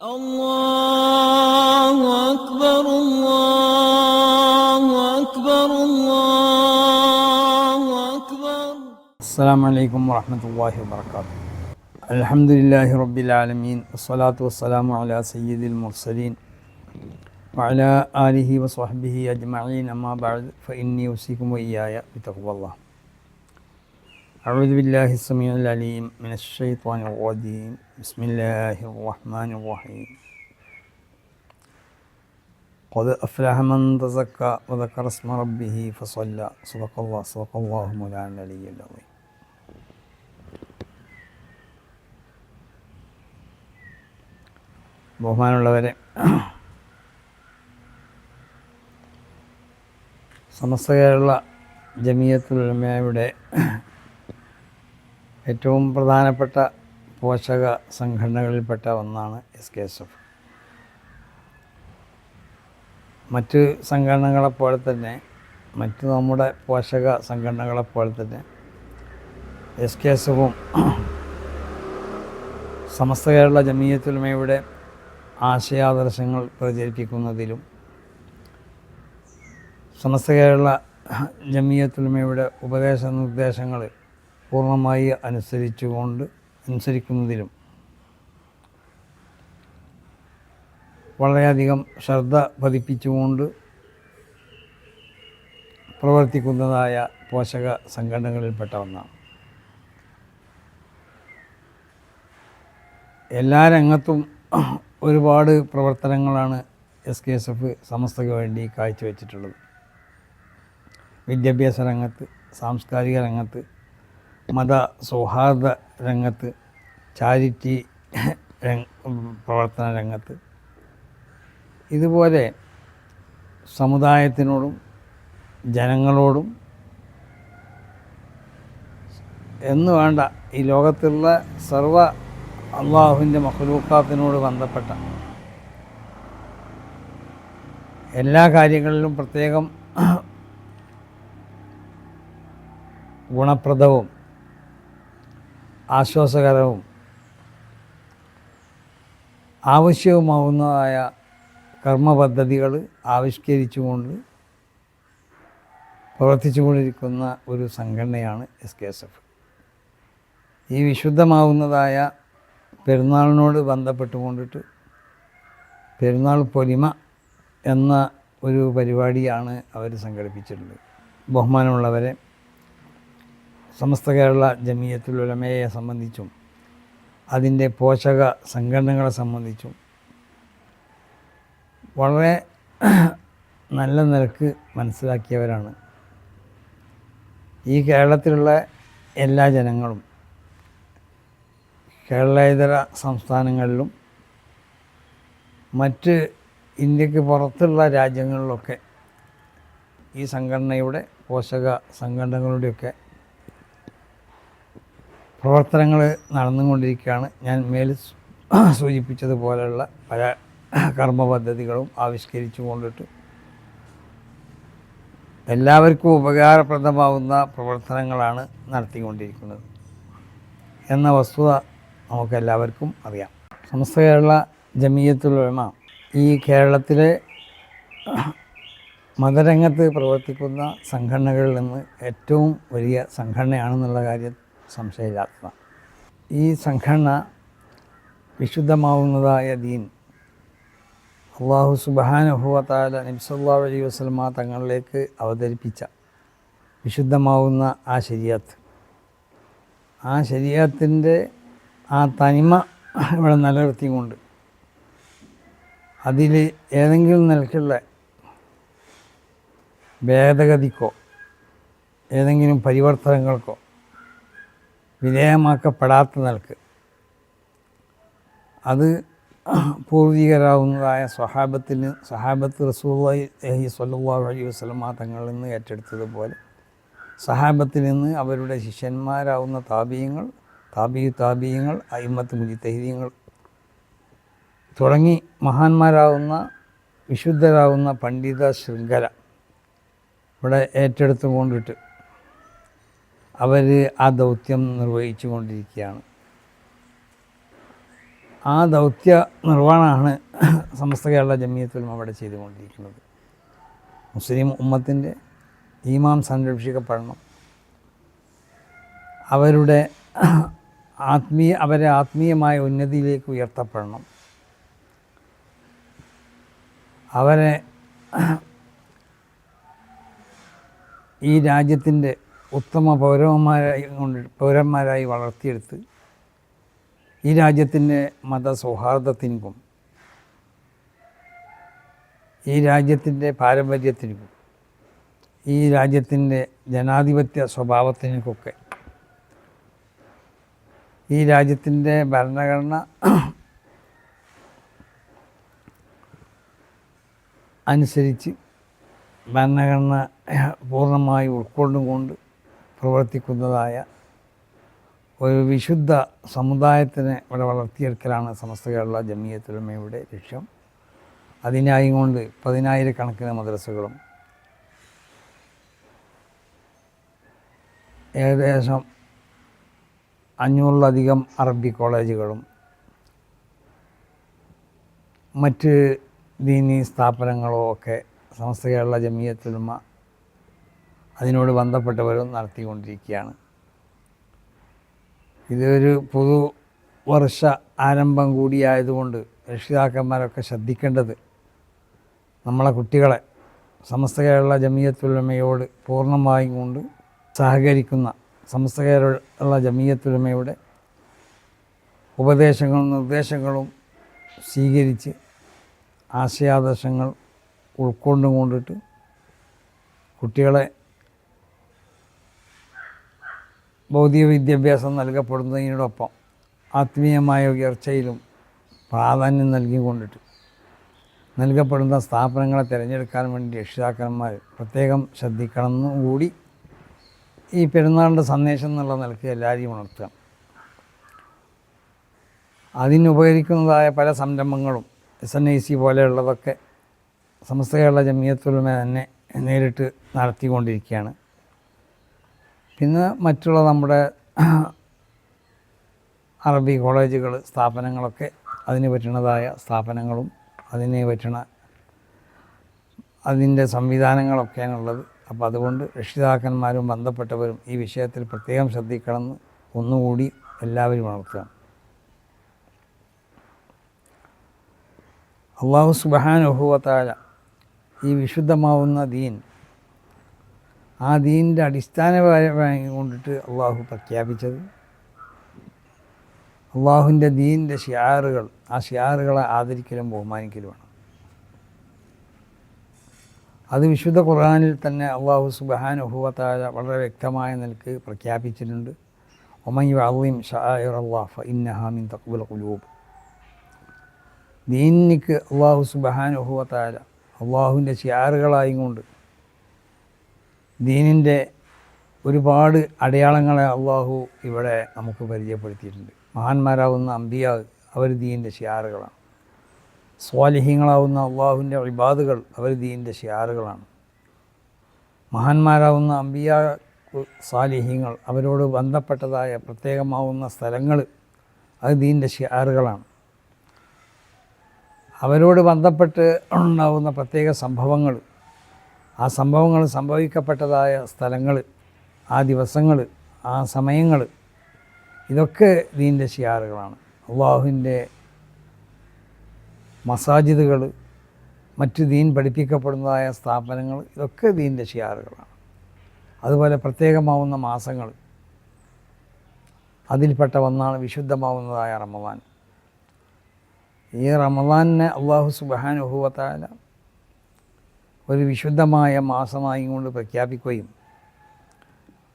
الله أكبر الله أكبر الله أكبر. السلام عليكم ورحمة الله وبركاته. الحمد لله رب العالمين والصلاة والسلام على سيد المرسلين وعلى آله وصحبه أجمعين. أما بعد فإني أوصيكم وإياي بتقوى الله. أعوذ بالله السميع العليم من الشيطان الرجيم بسم الله الرحمن الرحيم قد أفلح من تزكى وذكر اسم ربه فصلى صدق الله صدق الله مولانا العلي العظيم ബഹുമാനമുള്ളവരെ സമസ്ത കേരള ജമിയത്തുൽ ഉലമയുടെ ഏറ്റവും പ്രധാനപ്പെട്ട പോഷക സംഘടനകളിൽപ്പെട്ട ഒന്നാണ് എസ് കെ എസ് എഫ് മറ്റ് സംഘടനകളെപ്പോലെ തന്നെ മറ്റ് നമ്മുടെ പോഷക സംഘടനകളെപ്പോലെ തന്നെ എസ് കെ എസ് എഫും സമസ്ത കേരള ജമീയത്തുലമയുടെ ആശയാദർശങ്ങൾ പ്രചരിപ്പിക്കുന്നതിലും സമസ്ത കേരള ജമീയത്തുലമയുടെ ഉപദേശ നിർദ്ദേശങ്ങൾ പൂർണമായി അനുസരിച്ചുകൊണ്ട് അനുസരിക്കുന്നതിലും വളരെയധികം ശ്രദ്ധ പതിപ്പിച്ചുകൊണ്ട് പ്രവർത്തിക്കുന്നതായ പോഷക സംഘടനകളിൽപ്പെട്ട ഒന്നാണ്. എല്ലാ രംഗത്തും ഒരുപാട് പ്രവർത്തനങ്ങളാണ് എസ് കെ എസ് എഫ് സമസ്തയ്ക്ക് വേണ്ടി കാഴ്ചവെച്ചിട്ടുള്ളത്. വിദ്യാഭ്യാസ രംഗത്ത് സാംസ്കാരിക രംഗത്ത് മത സൗഹാർദ്ദ രംഗത്ത് ചാരിറ്റി പ്രവർത്തന രംഗത്ത്. ഇതുപോലെ സമുദായത്തിനോടും ജനങ്ങളോടും എന്ന് വേണ്ട ഈ ലോകത്തുള്ള സർവ അള്ളാഹുവിന്റെ മഹലൂക്കാത്തിനോട് ബന്ധപ്പെട്ട എല്ലാ കാര്യങ്ങളിലും പ്രത്യേകം ഗുണപ്രദവും ആശ്വാസകരവും ആവശ്യവുമാവുന്നതായ കർമ്മ പദ്ധതികൾ ആവിഷ്കരിച്ചുകൊണ്ട് പ്രവർത്തിച്ചുകൊണ്ടിരിക്കുന്ന ഒരു സംഘടനയാണ് എസ് കെ എസ് എഫ്. ഈ വിശുദ്ധമാവുന്നതായ പെരുന്നാളിനോട് ബന്ധപ്പെട്ടുകൊണ്ടിട്ട് പെരുന്നാൾ പൊലിമ എന്ന ഒരു പരിപാടിയാണ് അവർ സംഘടിപ്പിച്ചിട്ടുള്ളത്. ബഹുമാനമുള്ളവരെ സമസ്ത കേരള ജമീയത്തുൽ ഉലമയെ സംബന്ധിച്ചും അതിന്റെ പോഷക സംഘടനകളെ സംബന്ധിച്ചും വളരെ നല്ല നിലയ്ക്ക് മനസ്സിലാക്കിയവരാണ്. ഈ കേരളത്തിലുള്ള എല്ലാ ജനങ്ങളും കേരളേതര സംസ്ഥാനങ്ങളിലും മറ്റ് ഇന്ത്യയ്ക്ക് പുറത്തുള്ള രാജ്യങ്ങളിലൊക്കെ ഈ സംഘടനയുടെ പോഷക സംഘടനകളുടെയൊക്കെ പ്രവർത്തനങ്ങൾ നടന്നുകൊണ്ടിരിക്കുകയാണ്. ഞാൻ മേൽ സൂചിപ്പിച്ചതുപോലെയുള്ള പല കർമ്മ പദ്ധതികളും ആവിഷ്കരിച്ചു കൊണ്ടിട്ട് എല്ലാവർക്കും ഉപകാരപ്രദമാവുന്ന പ്രവർത്തനങ്ങളാണ് നടത്തിക്കൊണ്ടിരിക്കുന്നത്. എന്ന വസ്തുത നമുക്കെല്ലാവർക്കും അറിയാം. സമസ്ത കേരള ജമീയത്തുലമ ഈ കേരളത്തിലെ മതരംഗത്ത് പ്രവർത്തിക്കുന്ന സംഘടനകളിൽ നിന്ന് ഏറ്റവും വലിയ സംഘടനയാണെന്നുള്ള കാര്യം സംശയമില്ലാത്തതാണ് ഈ സംഘടന വിശുദ്ധമാവുന്നതായ ദീൻ അള്ളാഹു സുബാനുഭവത്താല നബ്സല്ലാ അലൈഹി വസ്ലമ തങ്ങളിലേക്ക് അവതരിപ്പിച്ച വിശുദ്ധമാവുന്ന ആ ശരിയാത്ത് ആ ശരിയാത്തിന്റെ ആ തനിമ ഇവിടെ നിലനിർത്തിക്കൊണ്ട് അതിൽ ഏതെങ്കിലും നിലക്കുള്ള ഭേദഗതിക്കോ ഏതെങ്കിലും പരിവർത്തനങ്ങൾക്കോ വിധേയമാക്കപ്പെടാത്ത നിലയ്ക്ക് അത് പൂർവീകരാവുന്നതായ സ്വഹാബത്തിന് സ്വഹാബത്ത് റസൂലി സ്വല്ലാ അലൈഹി വസ്ലമ തങ്ങളിൽ നിന്ന് ഏറ്റെടുത്തതുപോലെ സഹാബത്തിൽ നിന്ന് അവരുടെ ശിഷ്യന്മാരാവുന്ന താപീയങ്ങൾ താപീ താപീയങ്ങൾ അയിമത്ത് മുജിത്തഹീദ്യങ്ങൾ തുടങ്ങി മഹാന്മാരാവുന്ന വിശുദ്ധരാവുന്ന പണ്ഡിത ശൃംഖല ഇവിടെ ഏറ്റെടുത്തുകൊണ്ടിട്ട് അവർ ആ ദൗത്യം നിർവഹിച്ചു കൊണ്ടിരിക്കുകയാണ് ആ ദൗത്യ നിർവഹണമാണ് സമസ്ത കേരള ജമിയത്തുലും അവിടെ ചെയ്തുകൊണ്ടിരിക്കുന്നത്. മുസ്ലിം ഉമ്മത്തിന്റെ ഈമാം സംരക്ഷിക്കപ്പെടണം. അവരുടെ ആത്മീയ അവരെ ആത്മീയമായ ഉന്നതിയിലേക്ക് ഉയർത്തപ്പെടണം. അവരെ ഈ രാജ്യത്തിന്റെ ഉത്തമ പൗരന്മാരായി കൊണ്ട് പൗരന്മാരായി വളർത്തിയെടുത്ത് ഈ രാജ്യത്തിന്റെ മത സൗഹാർദ്ദത്തിനും ഈ രാജ്യത്തിന്റെ പാരമ്പര്യത്തിനും ഈ രാജ്യത്തിന്റെ ജനാധിപത്യ സ്വഭാവത്തിനൊക്കെ ഈ രാജ്യത്തിന്റെ ഭരണഘടന അനുസരിച്ച് ഭരണഘടന പൂർണമായി ഉൾക്കൊണ്ടുകൊണ്ട് പ്രവർത്തിക്കുന്നതായ ഒരു വിശുദ്ധ സമുദായത്തിനെ ഇവിടെ വളർത്തിയെടുക്കലാണ് സമസ്ത കേരള ജമിയത്തുലമയുടെ ലക്ഷ്യം. അതിനായി കൊണ്ട് പതിനായിരക്കണക്കിന് മദ്രസകളും ഏകദേശം അഞ്ഞൂറിലധികം അറബി കോളേജുകളും മറ്റ് ദീനി സ്ഥാപനങ്ങളോ ഒക്കെ സമസ്ത കേരള ജമിയത്തുലമ അതിനോട് ബന്ധപ്പെട്ടവരും നടത്തിക്കൊണ്ടിരിക്കുകയാണ്. ഇതൊരു പുതു വർഷ ആരംഭം കൂടിയായതുകൊണ്ട് രക്ഷിതാക്കന്മാരൊക്കെ ശ്രദ്ധിക്കേണ്ടത് നമ്മളെ കുട്ടികളെ സമസ്ത കേരള ജമീയത്തുലമയോട് പൂർണമായും കൊണ്ട് സഹകരിക്കുന്ന സമസ്ത കേരള ജമീയത്തുലമയുടെ ഉപദേശങ്ങളും നിർദ്ദേശങ്ങളും സ്വീകരിച്ച് ആശയാദർശങ്ങൾ ഉൾക്കൊണ്ടും കൊണ്ടിട്ട് കുട്ടികളെ ഭൗതിക വിദ്യാഭ്യാസം നൽകപ്പെടുന്നതിനോടൊപ്പം ആത്മീയമായ ഉയർച്ചയിലും പ്രാധാന്യം നൽകിക്കൊണ്ടിട്ട് നൽകപ്പെടുന്ന സ്ഥാപനങ്ങളെ തിരഞ്ഞെടുക്കാൻ വേണ്ടി രക്ഷിതാക്കന്മാർ പ്രത്യേകം ശ്രദ്ധിക്കണം കൂടി ഈ പെരുന്നാളിന്റെ സന്ദേശം എന്നുള്ള നിലയ്ക്ക് എല്ലാവരെയും ഉണർത്തുക. അതിനുപകരിക്കുന്നതായ പല സംരംഭങ്ങളും എസ് എൻ ഐ സി പോലെയുള്ളതൊക്കെ സമസ്ത കേരള ജമിയത്തുലമ തന്നെ നേരിട്ട് നടത്തിക്കൊണ്ടിരിക്കുകയാണ്. പിന്നെ മറ്റുള്ള നമ്മുടെ അറബി കോളേജുകൾ സ്ഥാപനങ്ങളൊക്കെ അതിന് പറ്റുന്നതായ സ്ഥാപനങ്ങളും അതിന് പറ്റണ അതിന്റെ സംവിധാനങ്ങളൊക്കെയാണുള്ളത് അപ്പോൾ അതുകൊണ്ട് രക്ഷിതാക്കന്മാരും ബന്ധപ്പെട്ടവരും ഈ വിഷയത്തിൽ പ്രത്യേകം ശ്രദ്ധിക്കണമെന്ന് ഒന്നുകൂടി എല്ലാവരും ഉണർത്തുക. അള്ളാഹു സുബാനുഭവത്താല ഈ വിശുദ്ധമാവുന്ന ദീൻ ആ ദീനിന്റെ അടിസ്ഥാനപരമായി കൊണ്ടിട്ട് അള്ളാഹു പ്രഖ്യാപിച്ചത്. അള്ളാഹുവിന്റെ ദീനിന്റെ ഷിയാറുകൾ ആ ഷിയാറുകളെ ആദരിക്കലും ബഹുമാനിക്കലുമാണ് അത് വിശുദ്ധ ഖുർആാനിൽ തന്നെ അള്ളാഹു സുബാനുഭവത്താല വളരെ വ്യക്തമായ നിലയ്ക്ക് പ്രഖ്യാപിച്ചിട്ടുണ്ട്. ഒമയു അള്ളീം ഷായർ അള്ളാഹ് ഇന്നഹാമിൻ തക്ബുൽ കുലൂബ് ദീനിക്ക് അള്ളാഹു സുബാനുഭവത്താല അള്ളാഹുവിന്റെ ഷിയാറുകളായും കൊണ്ട് ദീനിന്റെ ഒരുപാട് അടയാളങ്ങളെ അള്ളാഹു ഇവിടെ നമുക്ക് പരിചയപ്പെടുത്തിയിട്ടുണ്ട്. മഹാന്മാരാവുന്ന അമ്പിയ അവർ ദീനിന്റെ ഷിയാറുകളാണ് സ്വാലിഹ്യങ്ങളാവുന്ന അള്ളാഹുവിന്റെ ഇബാദുകൾ അവർ ദീനിന്റെ ഷിയാറുകളാണ് മഹാന്മാരാവുന്ന അമ്പിയ സാലിഹ്യങ്ങൾ അവരോട് ബന്ധപ്പെട്ടതായ പ്രത്യേകമാവുന്ന സ്ഥലങ്ങൾ അത് ദീന്റെ ഷിയാറുകളാണ് അവരോട് ബന്ധപ്പെട്ട് ഉണ്ടാവുന്ന പ്രത്യേക സംഭവങ്ങൾ ആ സംഭവങ്ങൾ സംഭവിക്കപ്പെട്ടതായ സ്ഥലങ്ങൾ ആ ദിവസങ്ങൾ ആ സമയങ്ങൾ ഇതൊക്കെ ദീന്റെ ഷിയാറുകളാണ് അള്ളാഹുവിന്റെ മസാജിദുകൾ മറ്റു ദീൻ പഠിപ്പിക്കപ്പെടുന്നതായ സ്ഥാപനങ്ങൾ ഇതൊക്കെ ദീന്റെ ഷിയാറുകളാണ് അതുപോലെ പ്രത്യേകമാവുന്ന മാസങ്ങൾ അതിൽപ്പെട്ട ഒന്നാണ് വിശുദ്ധമാവുന്നതായ റമദാൻ. ഈ റമദാനിനെ അള്ളാഹു സുബാനുഭവത്താല ഒരു വിശുദ്ധമായ മാസമായി കൊണ്ട് പ്രഖ്യാപിക്കുകയും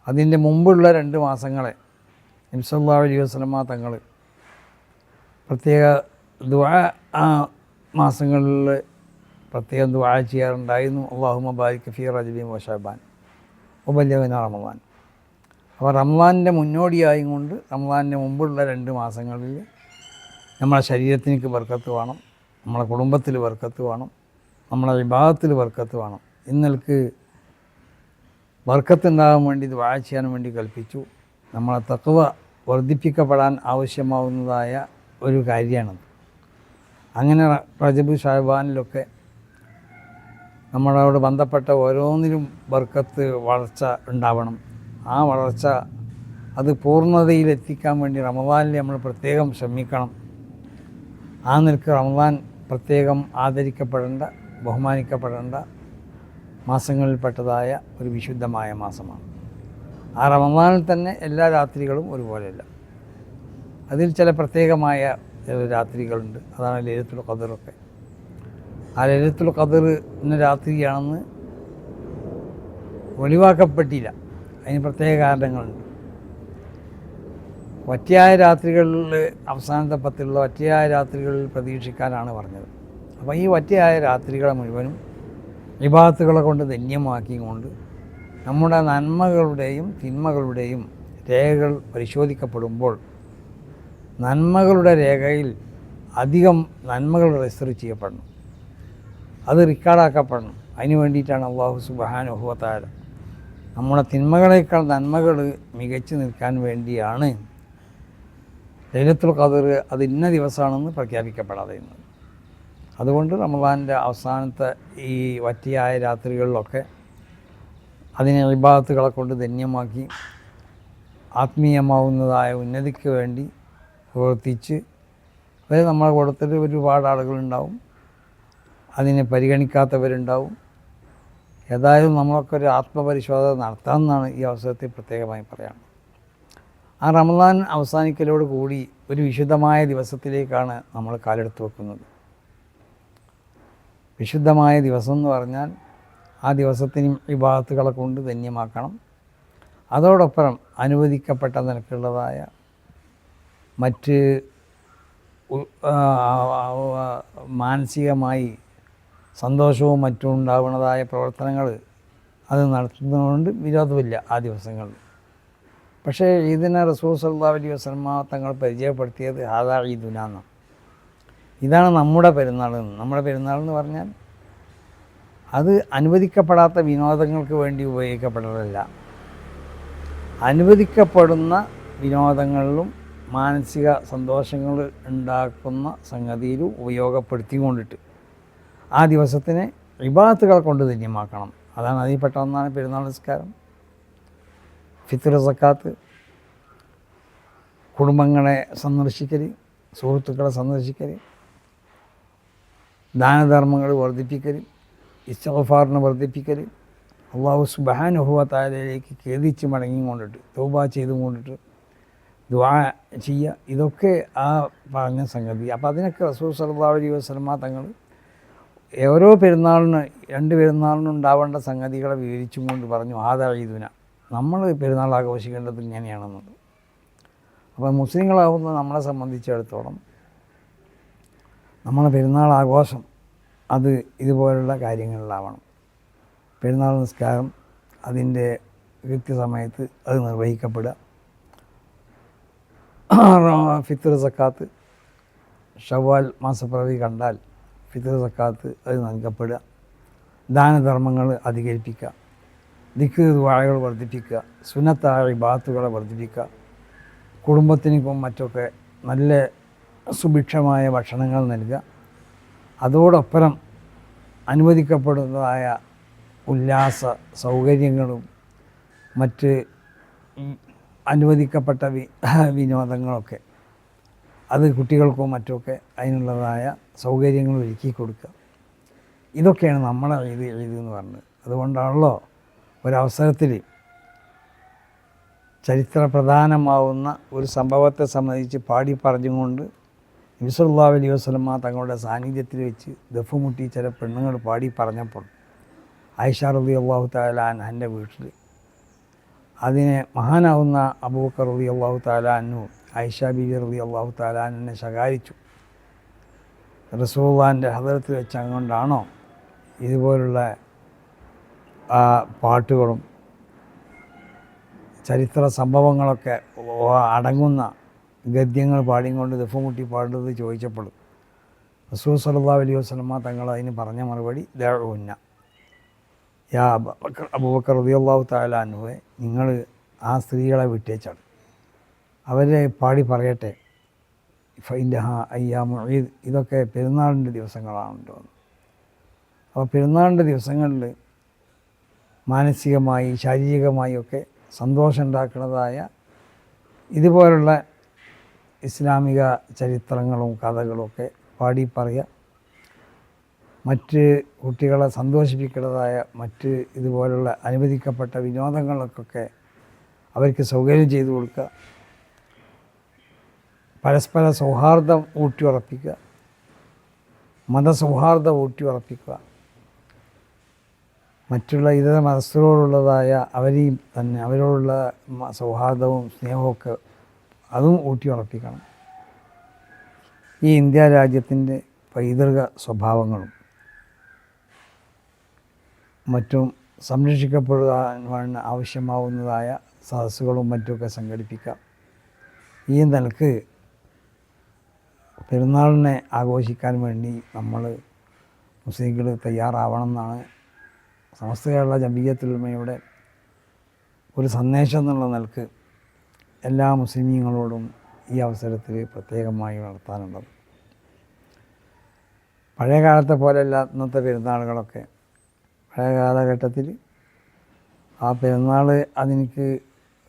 അതിന്റെ മുമ്പുള്ള രണ്ട് മാസങ്ങളെ നിംസല്ലാ അലൈഹി വസ്ലമ തങ്ങൾ പ്രത്യേക ദ്വാ ആ മാസങ്ങളിൽ പ്രത്യേകം ദ്വാ ചെയ്യാറുണ്ടായിരുന്നു. അള്ളാഹുമ മബാരിക് ഫി റജബി വഷാബാൻ ഉബല്യവന റമദാൻ. അപ്പോൾ റംലാന്റെ മുന്നോടിയായി കൊണ്ട് റംലാന്റെ മുമ്പുള്ള രണ്ട് മാസങ്ങളിൽ നമ്മളെ ശരീരത്തിനേക്ക് വർക്കത്ത് വേണം. നമ്മളെ കുടുംബത്തിൽ വർക്കത്ത് വേണം. നമ്മളെ വിഭാഗത്തിൽ വർക്കത്ത് വേണം. ഇന്നൽക്ക് വർക്കത്തുണ്ടാകാൻ വേണ്ടി വാഴ ചെയ്യാൻ വേണ്ടി കൽപ്പിച്ചു. നമ്മളെ തക്കവ വർദ്ധിപ്പിക്കപ്പെടാൻ ആവശ്യമാവുന്നതായ ഒരു കാര്യമാണത്. അങ്ങനെ റജബ് ഷാബാനിലൊക്കെ നമ്മളോട് ബന്ധപ്പെട്ട ഓരോന്നിലും വർക്കത്ത് വളർച്ച ഉണ്ടാവണം. ആ വളർച്ച അത് പൂർണതയിലെത്തിക്കാൻ വേണ്ടി റമദാനിൽ നമ്മൾ പ്രത്യേകം ശ്രമിക്കണം. ആ നിൽക്ക് റമദാൻ പ്രത്യേകം ആദരിക്കപ്പെടേണ്ട ബഹുമാനിക്കപ്പെടേണ്ട മാസങ്ങളിൽപ്പെട്ടതായ ഒരു വിശുദ്ധമായ മാസമാണ്. ആ റമദാനിൽ തന്നെ എല്ലാ രാത്രികളും ഒരുപോലെയല്ല. അതിൽ ചില പ്രത്യേകമായ ചില രാത്രികളുണ്ട്. അതാണ് ലലിത്തുൽ ഖദറൊക്കെ ആ ലലിത്തുൽ ഖദർ ഇന്ന രാത്രിയാണെന്ന് ഒഴിവാക്കപ്പെട്ടില്ല. അതിന് പ്രത്യേക കാരണങ്ങളുണ്ട്. ഒറ്റയായ രാത്രികളിൽ അവസാനത്തെ പത്തിലുള്ള ഒറ്റയായ രാത്രികളിൽ പ്രതീക്ഷിക്കാനാണ് പറഞ്ഞത്. അപ്പോൾ ഈ ഒറ്റയായ രാത്രികളെ മുഴുവനും വിഭാഗത്തുകളെ കൊണ്ട് ധന്യമാക്കിക്കൊണ്ട് നമ്മുടെ നന്മകളുടെയും തിന്മകളുടെയും രേഖകൾ പരിശോധിക്കപ്പെടുമ്പോൾ നന്മകളുടെ രേഖയിൽ അധികം നന്മകൾ രജിസ്റ്റർ ചെയ്യപ്പെടണം അത് റെക്കോർഡാക്കപ്പെടണം അതിന് വേണ്ടിയിട്ടാണ് അള്ളാഹു സുബാനുഭവത്തായ നമ്മുടെ തിന്മകളേക്കാൾ നന്മകൾ മികച്ചു നിൽക്കാൻ വേണ്ടിയാണ് ലൈലത്തുൽ ഖദർ അത് ഇന്ന ദിവസമാണെന്ന് പ്രഖ്യാപിക്കപ്പെടാതെ അതുകൊണ്ട് റമദാനിന്റെ അവസാനത്തെ ഈ വറ്റിയായ രാത്രികളിലൊക്കെ അതിനെ വിഭാഗത്തുകളെ കൊണ്ട് ധന്യമാക്കി ആത്മീയമാവുന്നതായ ഉന്നതിക്ക് വേണ്ടി പ്രവർത്തിച്ച് അത് നമ്മളെ കൂടത്തിൽ ഒരുപാട് ആളുകളുണ്ടാവും. അതിനെ പരിഗണിക്കാത്തവരുണ്ടാവും. ഏതായാലും നമ്മളൊക്കെ ഒരു ആത്മപരിശോധന നടത്താമെന്നാണ് ഈ അവസരത്തിൽ പ്രത്യേകമായി പറയാം ആ റമദാൻ അവസാനിക്കലോട് കൂടി ഒരു വിശുദ്ധമായ ദിവസത്തിലേക്കാണ് നമ്മൾ കാലെടുത്ത് വെക്കുന്നത്. വിശുദ്ധമായ ദിവസം എന്ന് പറഞ്ഞാൽ ആ ദിവസത്തിനും വിഭാഗത്തുകളെ കൊണ്ട് ധന്യമാക്കണം. അതോടൊപ്പം അനുവദിക്കപ്പെട്ട നിരക്കുള്ളതായ മറ്റ് മാനസികമായി സന്തോഷവും മറ്റും ഉണ്ടാവുന്നതായ പ്രവർത്തനങ്ങൾ അത് നടത്തുന്നതുകൊണ്ട് വിരോധമില്ല ആ ദിവസങ്ങളിൽ പക്ഷേ ഇതിനെ റസൂൽ സല്ലാ അലൈഹി വസ്ലമ തങ്ങൾ പരിചയപ്പെടുത്തിയത് ഹാദാ ഈ എന്നാണ് ഇതാണ് നമ്മുടെ പെരുന്നാൾ നമ്മുടെ പെരുന്നാൾ എന്ന് പറഞ്ഞാൽ അത് അനുവദിക്കപ്പെടാത്ത വിനോദങ്ങൾക്ക് വേണ്ടി ഉപയോഗിക്കപ്പെടലല്ല. അനുവദിക്കപ്പെടുന്ന വിനോദങ്ങളിലും മാനസിക സന്തോഷങ്ങൾ ഉണ്ടാക്കുന്ന സംഗതിയിലും ഉപയോഗപ്പെടുത്തിക്കൊണ്ടിട്ട് ആ ദിവസത്തിനെ വിഭാഗത്തുകൾ കൊണ്ട് ധന്യമാക്കണം. അതാണ് അതിൽപ്പെട്ട ഒന്നാണ് പെരുന്നാൾ നിസ്കാരം. ഫിത്തുർ സക്കാത്ത് കുടുംബങ്ങളെ സന്ദർശിക്കൽ സുഹൃത്തുക്കളെ സന്ദർശിക്കൽ ദാനധർമ്മങ്ങൾ വർദ്ധിപ്പിക്കൽ ഇസ്തഫാറിനെ വർദ്ധിപ്പിക്കൽ അള്ളാഹു സുബാനുഭവത്താലേക്ക് ഖേദിച്ച് മടങ്ങിക്കൊണ്ടിട്ട് തൗബ ചെയ്തും കൊണ്ടിട്ട് ദ്വാ ചെയ്യുക. ഇതൊക്കെ ആ പറഞ്ഞ സംഗതി. അപ്പോൾ അതിനൊക്കെ റസൂൽ സല്ലാ അലൈഹി വസ്ലമ തങ്ങൾ ഓരോ പെരുന്നാളിന് രണ്ട് പെരുന്നാളിനും ഉണ്ടാവേണ്ട സംഗതികളെ വിവരിച്ചും കൊണ്ട് പറഞ്ഞു ആദായുധന നമ്മൾ പെരുന്നാൾ ആഘോഷിക്കേണ്ടത് ഇങ്ങനെയാണെന്നത് അപ്പോൾ മുസ്ലിങ്ങളാവുന്ന നമ്മളെ സംബന്ധിച്ചിടത്തോളം നമ്മളെ പെരുന്നാൾ ആഘോഷം അത് ഇതുപോലുള്ള കാര്യങ്ങളിലാവണം. പെരുന്നാൾ നിസ്കാരം അതിന്റെ കൃത്യസമയത്ത് അത് നിർവഹിക്കപ്പെടുക. ഫിത്തർ സക്കാത്ത് ഷവാൽ മാസപ്പിറവി കണ്ടാൽ ഫിത്തർ സക്കാത്ത് അത് നൽകപ്പെടുക. ദാനധർമ്മങ്ങൾ അധികരിപ്പിക്കുക. ദിക്ക് വാഴകൾ വർദ്ധിപ്പിക്കുക. സുന്നത്തായ ബാത്തുകളെ വർദ്ധിപ്പിക്കുക. കുടുംബത്തിനും മറ്റൊക്കെ നല്ല സുഭിക്ഷമായ ഭക്ഷണങ്ങൾ നൽകുക. അതോടൊപ്പം അനുവദിക്കപ്പെടുന്നതായ ഉല്ലാസ സൗകര്യങ്ങളും മറ്റ് അനുവദിക്കപ്പെട്ട വി വിനോദങ്ങളൊക്കെ. അത് കുട്ടികൾക്കോ മറ്റൊക്കെ അതിനുള്ളതായ സൗകര്യങ്ങൾ ഒരുക്കി കൊടുക്കുക. ഇതൊക്കെയാണ് നമ്മളെ ഇത് എന്ന് പറഞ്ഞത് അതുകൊണ്ടാണല്ലോ ഒരവസരത്തിൽ ചരിത്ര പ്രധാനമാവുന്ന ഒരു സംഭവത്തെ സംബന്ധിച്ച് പാടി പറഞ്ഞുകൊണ്ട് നബിസുല്ലാ അലൈഹി വസ്ലമ തങ്ങളുടെ സാന്നിധ്യത്തിൽ വെച്ച് ദഫുമുട്ടി ചില പെണ്ണുങ്ങൾ പാടി പറഞ്ഞപ്പോൾ ആയിഷ റബി അള്ളാഹു താലാന്റെ വീട്ടിൽ. അതിനെ മഹാനാവുന്ന അബൂബക്കർ റബി അള്ളാഹു താലാനു ആയിഷ ബിബി റബി അള്ളാഹു താലാനെ ശകാരിച്ചു. റസൂള്ളാന്റെ ഹദരത്തിൽ വെച്ച് അങ്ങോണ്ടാണോ ഇതുപോലുള്ള പാട്ടുകളും ചരിത്ര സംഭവങ്ങളൊക്കെ അടങ്ങുന്ന ഗദ്യങ്ങൾ പാടിക്കൊണ്ട് ദഫുമുട്ടി പാടുന്നത് ചോദിച്ചപ്പോൾ റസൂൽ സല്ലാ അലൈഹി വസ്ലമ തങ്ങൾ അതിന് പറഞ്ഞ മറുപടി ദുന്ന യാ അബൂബക്കർ അബൂബക്കർ റളിയല്ലാഹു തആല അൻഹുവെ നിങ്ങൾ ആ സ്ത്രീകളെ വിട്ടേച്ചാണ്. അവരെ പാടി പറയട്ടെ. ഫൈൻഡഹ അയ്യാമ ഈദ് ഇതൊക്കെ പെരുന്നാളിന്റെ ദിവസങ്ങളാണല്ലോ. അപ്പോൾ പെരുന്നാളിന്റെ ദിവസങ്ങളിൽ മാനസികമായി ശാരീരികമായി ഒക്കെ സന്തോഷം ഉണ്ടാക്കുന്നതായ ഇതുപോലുള്ള ഇസ്ലാമിക ചരിത്രങ്ങളും കഥകളും ഒക്കെ പാടി പറയുക മറ്റ് കുട്ടികളെ സന്തോഷിപ്പിക്കുന്നതായ മറ്റ് ഇതുപോലുള്ള അനുവദിക്കപ്പെട്ട വിനോദങ്ങൾക്കൊക്കെ അവർക്ക് സൗകര്യം ചെയ്തു കൊടുക്കുക പരസ്പര സൗഹാർദ്ദം ഊട്ടിയുറപ്പിക്കുക മതസൗഹാർദ്ദം ഊട്ടിയുറപ്പിക്കുക മറ്റുള്ള ഇതര മതസ്ഥരോടുള്ളതായ അവരെയും തന്നെ അവരോടുള്ള സൗഹാർദ്ദവും സ്നേഹവും അതും ഊട്ടിയുറപ്പിക്കണം ഈ ഇന്ത്യ രാജ്യത്തിന്റെ പൈതൃക സ്വഭാവങ്ങളും മറ്റും സംരക്ഷിക്കപ്പെടുവാൻ ആവശ്യമാവുന്നതായ സദസ്സുകളും മറ്റുമൊക്കെ സംഘടിപ്പിക്കാം. ഈ നിലയ്ക്ക് പെരുന്നാളിനെ ആഘോഷിക്കാൻ വേണ്ടി നമ്മൾ മുസ്ലിങ്ങൾ തയ്യാറാവണം എന്നാണ് സമസ്ത കേരള ജമീയത്തുൽമയുടെ ഒരു സന്ദേശം എന്നുള്ള നിലയ്ക്ക് എല്ലാ മുസ്ലിമീങ്ങളോടും ഈ അവസരത്തിൽ പ്രത്യേകമായി നടത്താനുള്ളത് പഴയ കാലത്തെ പോലെയല്ല ഇന്നത്തെ പെരുന്നാളുകളൊക്കെ. പഴയ കാലഘട്ടത്തിൽ ആ പെരുന്നാൾ അതെനിക്ക്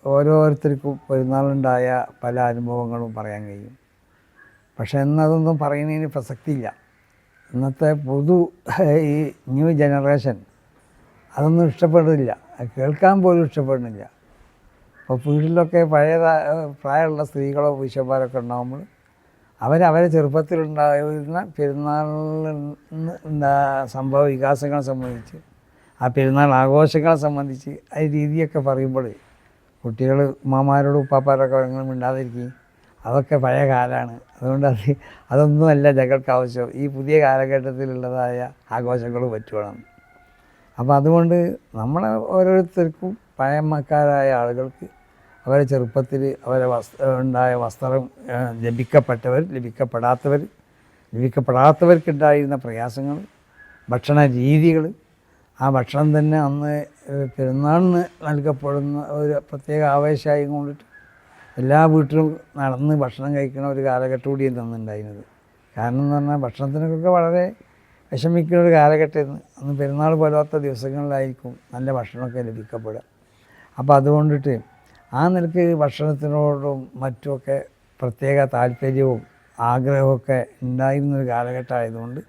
ഓരോരുത്തർക്കും പെരുന്നാളുണ്ടായ പല അനുഭവങ്ങളും പറയാൻ കഴിയും. പക്ഷേ എന്നതൊന്നും പറയുന്നതിന് പ്രസക്തിയില്ല. ഇന്നത്തെ പുതു ഈ ന്യൂ ജനറേഷൻ അതൊന്നും ഇഷ്ടപ്പെടുന്നില്ല. കേൾക്കാൻ പോലും ഇഷ്ടപ്പെടുന്നില്ല. അപ്പോൾ വീട്ടിലൊക്കെ പഴയ പ്രായമുള്ള സ്ത്രീകളോ പുരുഷന്മാരൊക്കെ ഉണ്ടാകുമ്പോൾ അവരവരെ ചെറുപ്പത്തിലുണ്ടായിരുന്ന പെരുന്നാളിൽ സംഭവ വികാസങ്ങളെ സംബന്ധിച്ച് ആ പെരുന്നാൾ ആഘോഷങ്ങളെ സംബന്ധിച്ച് ആ രീതിയൊക്കെ പറയുമ്പോൾ കുട്ടികൾ ഉമ്മമാരോടും ഉപ്പാപ്പാരോടൊക്കെ എങ്ങനെ മിണ്ടാതിരിക്കുകയും അതൊക്കെ പഴയ കാലമാണ്. അതുകൊണ്ട് അത് അതൊന്നുമല്ല ഞങ്ങൾക്ക് ആവശ്യം. ഈ പുതിയ കാലഘട്ടത്തിലുള്ളതായ ആഘോഷങ്ങൾ പറ്റുകയാണ് അപ്പോൾ അതുകൊണ്ട് നമ്മളെ ഓരോരുത്തർക്കും പഴമക്കാരായ ആളുകൾക്ക് അവരെ ചെറുപ്പത്തിൽ അവരെ വസ്ത്ര ഉണ്ടായ വസ്ത്രം ലഭിക്കപ്പെട്ടവർ ലഭിക്കപ്പെടാത്തവർ ലഭിക്കപ്പെടാത്തവർക്കുണ്ടായിരുന്ന പ്രയാസങ്ങൾ ഭക്ഷണ രീതികൾ ആ ഭക്ഷണം തന്നെ അന്ന് പെരുന്നാളിന് നൽകപ്പെടുന്ന ഒരു പ്രത്യേക ആവേശമായി കൊണ്ടിട്ട് എല്ലാ വീട്ടിലും നടന്ന് ഭക്ഷണം കഴിക്കുന്ന ഒരു കാലഘട്ടം കൂടിയാണ് തന്നിട്ടുണ്ടായിരുന്നത്. കാരണം എന്ന് പറഞ്ഞാൽ ഭക്ഷണത്തിനൊക്കെ വളരെ വിഷമിക്കുന്ന ഒരു കാലഘട്ടമായിരുന്നു. അന്ന് പെരുന്നാൾ പോലാത്ത ദിവസങ്ങളിലായിരിക്കും നല്ല ഭക്ഷണമൊക്കെ ലഭിക്കപ്പെടുക. അപ്പോൾ അതുകൊണ്ടിട്ട് ആ നിലയ്ക്ക് ഭക്ഷണത്തിനോടും മറ്റുമൊക്കെ പ്രത്യേക താല്പര്യവും ആഗ്രഹമൊക്കെ ഉണ്ടായിരുന്ന ഒരു കാലഘട്ടമായതുകൊണ്ട്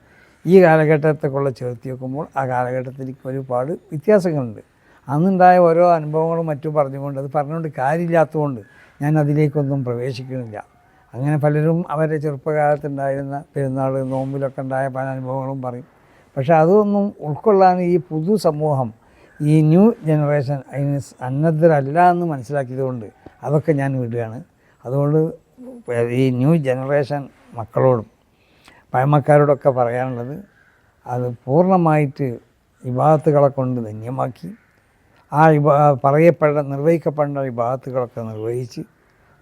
ഈ കാലഘട്ടത്തെക്കുള്ള ചേർത്തി വെക്കുമ്പോൾ ആ കാലഘട്ടത്തിലേക്ക് ഒരുപാട് വ്യത്യാസങ്ങളുണ്ട്. അന്നുണ്ടായ ഓരോ അനുഭവങ്ങളും മറ്റും പറഞ്ഞുകൊണ്ട് അത് പറഞ്ഞുകൊണ്ട് കാര്യമില്ലാത്തതുകൊണ്ട് ഞാൻ അതിലേക്കൊന്നും പ്രവേശിക്കുന്നില്ല. അങ്ങനെ പലരും അവരുടെ ചെറുപ്പകാലത്തുണ്ടായിരുന്ന പെരുന്നാൾ നോമ്പിലൊക്കെ ഉണ്ടായ പല അനുഭവങ്ങളും പറയും. പക്ഷേ അതൊന്നും ഉൾക്കൊള്ളാൻ ഈ പുതു സമൂഹം ഈ ന്യൂ ജനറേഷൻ അതിന് സന്നദ്ധരല്ല എന്ന് മനസ്സിലാക്കിയതുകൊണ്ട് അതൊക്കെ ഞാൻ വിടുകയാണ്. അതുകൊണ്ട് ഈ ന്യൂ ജനറേഷൻ മക്കളോടും പഴമക്കാരോടൊക്കെ പറയാനുള്ളത് അത് പൂർണമായിട്ട് വിഭാഗത്തുകളെ കൊണ്ട് ധന്യമാക്കി ആ വിഭാ പറയപ്പെട നിർവഹിക്കപ്പെടേണ്ട വിഭാഗത്തുകളൊക്കെ നിർവഹിച്ച്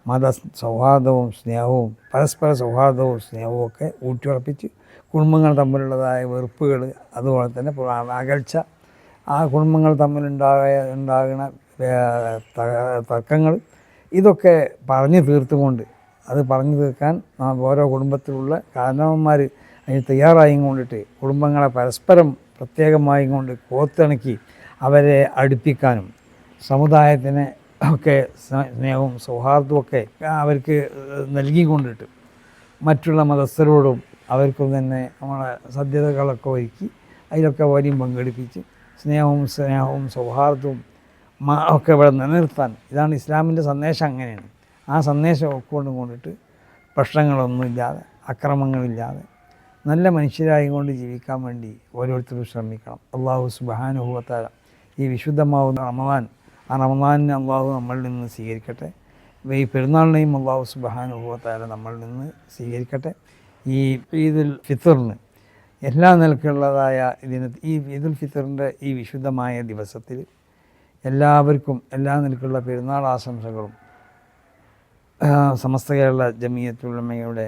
മത സൗഹാർദ്ദവും സ്നേഹവും പരസ്പര സൗഹാർദ്ദവും സ്നേഹവും ഒക്കെ ഊട്ടിയുറപ്പിച്ച് കുടുംബങ്ങൾ തമ്മിലുള്ളതായ വെറുപ്പുകൾ അതുപോലെ തന്നെ അകൽച്ച ആ കുടുംബങ്ങൾ തമ്മിലുണ്ടായ ഉണ്ടാകുന്ന തർക്കങ്ങൾ ഇതൊക്കെ പറഞ്ഞു തീർത്തുകൊണ്ട് അത് പറഞ്ഞു തീർക്കാൻ ഓരോ കുടുംബത്തിലുള്ള കാരണവന്മാർ അതിന് തയ്യാറായും കൊണ്ടിട്ട് കുടുംബങ്ങളെ പരസ്പരം പ്രത്യേകമായും കൊണ്ട് കോത്തിണക്കി അവരെ അടുപ്പിക്കാനും സമുദായത്തിന് ഒക്കെ സ്നേഹവും സൗഹാർദ്ദവും ഒക്കെ അവർക്ക് നൽകിക്കൊണ്ടിട്ട് മറ്റുള്ള മതസ്ഥരോടും അവർക്കും തന്നെ നമ്മളെ സദ്യതകളൊക്കെ ഒരുക്കി അതിലൊക്കെ വരെയും പങ്കെടുപ്പിച്ച് സ്നേഹവും സ്നേഹവും സൗഹാർദ്ദവും ഒക്കെ ഇവിടെ നിലനിർത്താൻ. ഇതാണ് ഇസ്ലാമിന്റെ സന്ദേശം അങ്ങനെയാണ്. ആ സന്ദേശം ഉൾക്കൊണ്ട് കൊണ്ടിട്ട് പ്രശ്നങ്ങളൊന്നുമില്ലാതെ അക്രമങ്ങളില്ലാതെ നല്ല മനുഷ്യരായി കൊണ്ട് ജീവിക്കാൻ വേണ്ടി ഓരോരുത്തരും ശ്രമിക്കണം. അള്ളാഹു സുബാനുഭവത്താല ഈ വിശുദ്ധമാവുന്ന റമദാൻ ആ റമദാനിനെ അള്ളാഹു നമ്മളിൽ നിന്ന് സ്വീകരിക്കട്ടെ. ഈ പെരുന്നാളിനെയും അള്ളാഹു സുബാനുഭവത്താല നമ്മളിൽ നിന്ന് സ്വീകരിക്കട്ടെ. ഈ ഈദുൽ ഫിത്തറിന് എല്ലാ നിലക്കുള്ളതായ ഇതിന് ഈ ഈദുൽ ഫിത്തറിന്റെ ഈ വിശുദ്ധമായ ദിവസത്തിൽ എല്ലാവർക്കും എല്ലാ നിലക്കുള്ള പെരുന്നാൾ ആശംസകളും സമസ്ത കേരള ജമീയത്തുള്ളമ്മയുടെ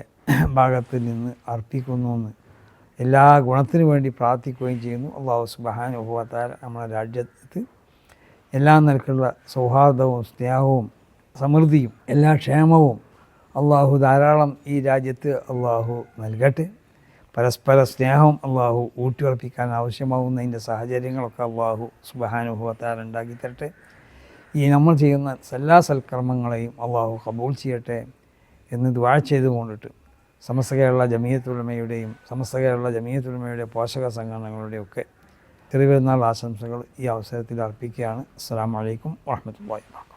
ഭാഗത്ത് നിന്ന് അർപ്പിക്കുന്നുവെന്ന് എല്ലാ ഗുണത്തിനു വേണ്ടി പ്രാർത്ഥിക്കുകയും ചെയ്യുന്നു. അള്ളാഹു സുബാനുഭവത്താൽ നമ്മുടെ രാജ്യത്ത് എല്ലാ നിലക്കുള്ള സൗഹാർദ്ദവും സ്നേഹവും സമൃദ്ധിയും എല്ലാ ക്ഷേമവും അള്ളാഹു ധാരാളം ഈ രാജ്യത്ത് അള്ളാഹു നൽകട്ടെ. പരസ്പര സ്നേഹം അള്ളാഹു ഊട്ടിയുറപ്പിക്കാൻ ആവശ്യമാകുന്നതിന്റെ സാഹചര്യങ്ങളൊക്കെ അള്ളാഹു സുബഹാനുഭവത്താൽ ഉണ്ടാക്കി തരട്ടെ. ഈ നമ്മൾ ചെയ്യുന്ന എല്ലാ സൽക്കർമ്മങ്ങളെയും അള്ളാഹു കബൂൾ ചെയ്യട്ടെ എന്ന് ദ്വാ ചെയ്തുകൊണ്ടിട്ട് സമസ്ത കേരള ജമീയത്തുടമയുടെയും സമസ്ത കേരള ജമീയത്തുടമയുടെ പോഷക സംഘടനകളുടെയും ഒക്കെ തിരുവരുന്നാൾ ആശംസകൾ ഈ അവസരത്തിൽ അർപ്പിക്കുകയാണ്. അസ്സാം വലൈക്കും വാഹമത്തല്ലാ വാ